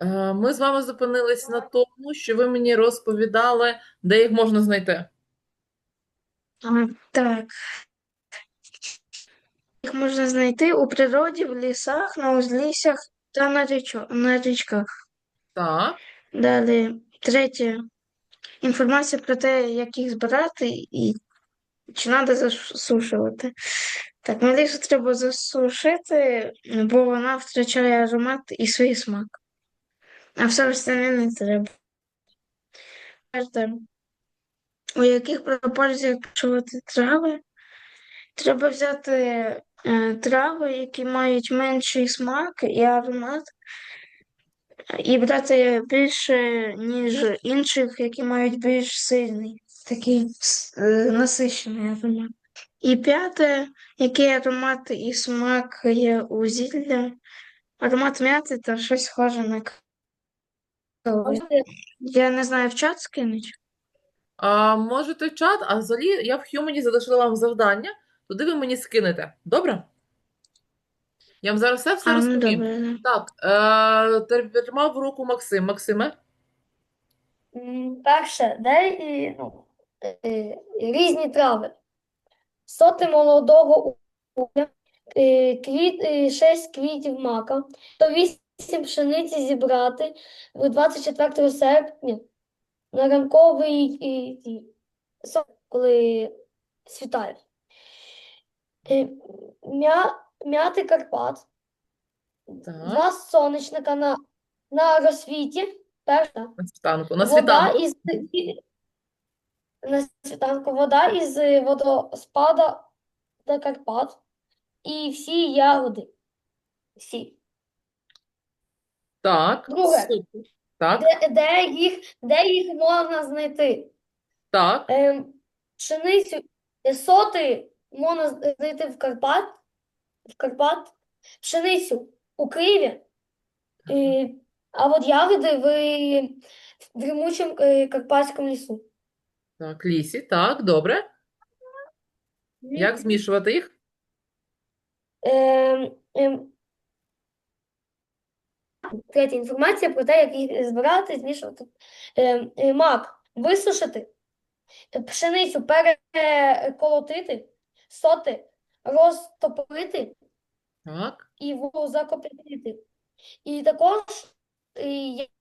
Е, Ми з вами зупинились на тому, що ви мені розповідали, де їх можна знайти. А, так. Їх можна знайти у природі, в лісах, на узліссях та на річо- на річках. Так, Далі, третє. Інформація про те, як їх збирати і чи треба засушувати. Так, малішу треба засушити, бо вона втрачає аромат і свій смак. А все остальне не треба. У яких пропорціях качувати трави? Треба взяти е, трави, які мають менший смак і аромат, і брати більше, ніж інших, які мають більш сильний, такий е, насичений аромат. І п'яте, який аромат і смак є у зілля, аромат м'яти та щось схоже на. Я не знаю, в чат скинуть? а можете в чат, а взагалі я в Хьюмені залишила вам завдання, туди ви мені скинете. Добре? Я вам зараз все все А, ну розповім. добре. Так, е, тр- тримав в руку Максим. Максиме, М, Перше, де і, ну, е, різні трави. Соти молодого угля, е, квіт, е, 6 квітів мака, то 8 пшениці зібрати в 24 серпня на ранковий і, і, сон, коли світає. Е, М'я, м'яти Карпат, так, два сонячника на, на розсвіті, перша. на світанку. На Вода світанку. із на світанку, вода із водоспада та Карпат і всі ягоди. Всі. Так, Друге. супер. Так, Де, де їх, де їх можна знайти? так, Ем, пшеницю, е, соти можна знайти в Карпат, в Карпат, пшеницю у Києві, е, а от ягоди в, в дрімучому е, Карпатському лісу. так, лісі, так, добре. Як змішувати їх? Ем, ем, Третя інформація про те, як їх збирати, змішувати. Ем, е, мак висушити, е, пшеницю переколотити, соти розтопити Так, і воду закипятити. І також е,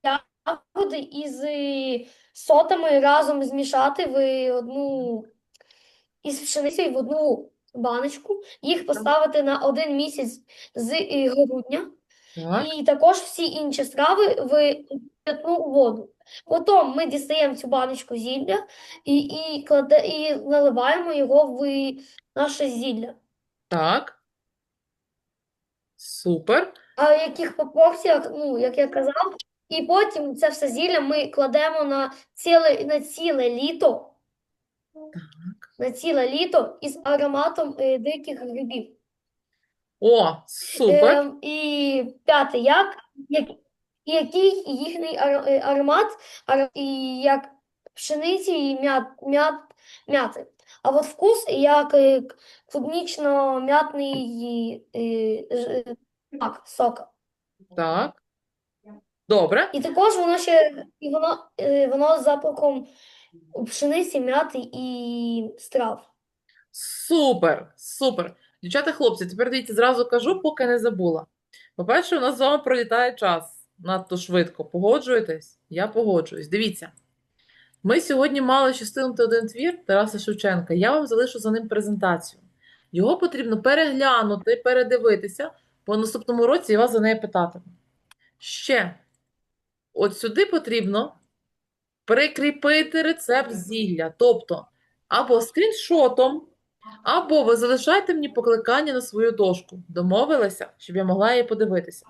ягоди із е, сотами разом змішати в одну із пшеницею в одну баночку, їх поставити на один місяць з е, грудня. Так, І також всі інші страви в питну воду. Потім ми дістаємо цю баночку зілля і, і, кладе, і наливаємо його в наше зілля. так. Супер. А в яких пропорціях, ну, як я казав, і потім це все зілля ми кладемо на ціле, на ціле літо, Так. на ціле літо із ароматом е, диких грибів. О, супер. Ем, і п'яте, як, як, який їхній ар- е, аромат, ар- і як пшениці і м'ят, м'ят, м'яти. А от вкус як е, клубнічно-м'ятний е, ж- е, смак, сока. Так. Добре. І також воно ще і воно, е, воно з запахом пшениці, м'яти і страв. Супер, супер. Дівчата, хлопці, тепер дивіться, зразу кажу, поки не забула. По-перше, у нас з вами пролітає час надто швидко. Погоджуєтесь? Я погоджуюсь. Дивіться. Ми сьогодні мали ще стигнути один твір Тараса Шевченка. Я вам залишу за ним презентацію. Його потрібно переглянути, передивитися, бо наступному році я вас за неї питатиму. Ще, от сюди потрібно прикріпити рецепт зілля. Тобто, або скріншотом, або ви залишаєте мені покликання на свою дошку. Домовилися, щоб я могла її подивитися.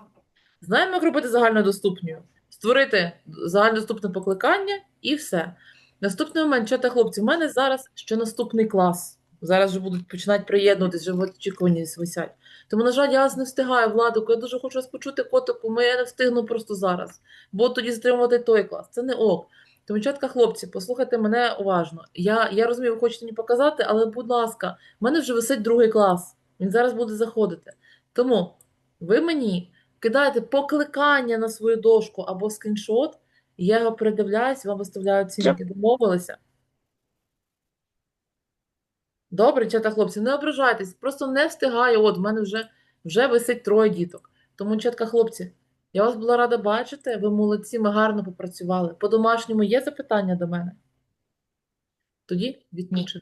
Знаємо, як робити загальнодоступною. Створити загальнодоступне покликання і все. Наступний момент, чата хлопці, в мене зараз ще наступний клас. Зараз вже будуть починати приєднуватись, вже в очікуванні висять. Тому, на жаль, я вас не встигаю, Владику, я дуже хочу вас почути, котику, ми я не встигну просто зараз. Бо тоді затримувати той клас. Це не ок. Тому, чатка, хлопці, послухайте мене уважно. Я, я розумію, ви хочете мені показати, але, будь ласка, в мене вже висить другий клас. Він зараз буде заходити. Тому ви мені кидайте покликання на свою дошку або скріншот, я його передивляюсь, вам виставляю оцінки. Домовилися? Добре, дівчата, хлопці, не ображайтесь, просто не встигаю. От, в мене вже, вже висить троє діток. Тому, дівчатка, хлопці, я вас була рада бачити. Ви молодці, ми гарно попрацювали. По-домашньому є запитання до мене? Тоді відмічу.